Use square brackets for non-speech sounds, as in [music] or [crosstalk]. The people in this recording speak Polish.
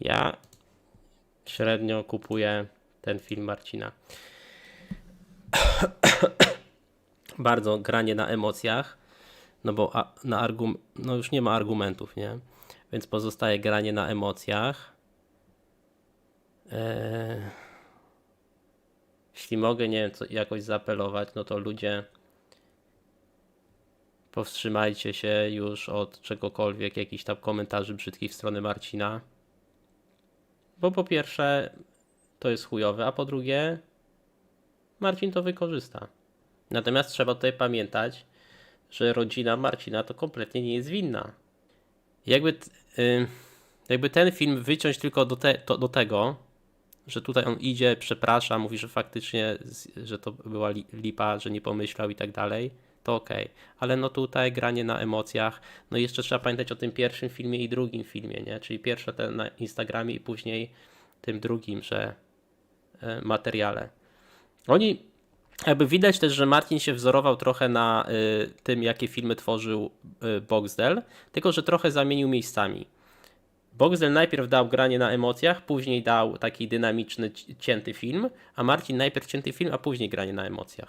Ja średnio kupuję ten film Marcina. [coughs] Bardzo granie na emocjach, no bo a, na argum, no już nie ma argumentów, nie? Więc pozostaje granie na emocjach. Eee, jeśli mogę, nie wiem, co, jakoś zaapelować, no to ludzie powstrzymajcie się już od czegokolwiek, jakichś tam komentarzy brzydkich w stronę Marcina. Bo po pierwsze, to jest chujowe, a po drugie, Marcin to wykorzysta. Natomiast trzeba tutaj pamiętać, że rodzina Marcina to kompletnie nie jest winna. Jakby, jakby ten film wyciąć tylko do, te, to, do tego, że tutaj on idzie, przeprasza, mówi, że faktycznie, że to była li- lipa, że nie pomyślał i tak dalej, to okej. Ale no tutaj granie na emocjach, no i jeszcze trzeba pamiętać o tym pierwszym filmie i drugim filmie, nie? Czyli pierwsze ten na Instagramie i później tym drugim, że e, materiale. Oni, jakby widać też, że Martin się wzorował trochę na y, tym, jakie filmy tworzył y, Boxdel, tylko że trochę zamienił miejscami. Boxdel najpierw dał granie na emocjach, później dał taki dynamiczny, ci- cięty film, a Marcin najpierw cięty film, a później granie na emocjach.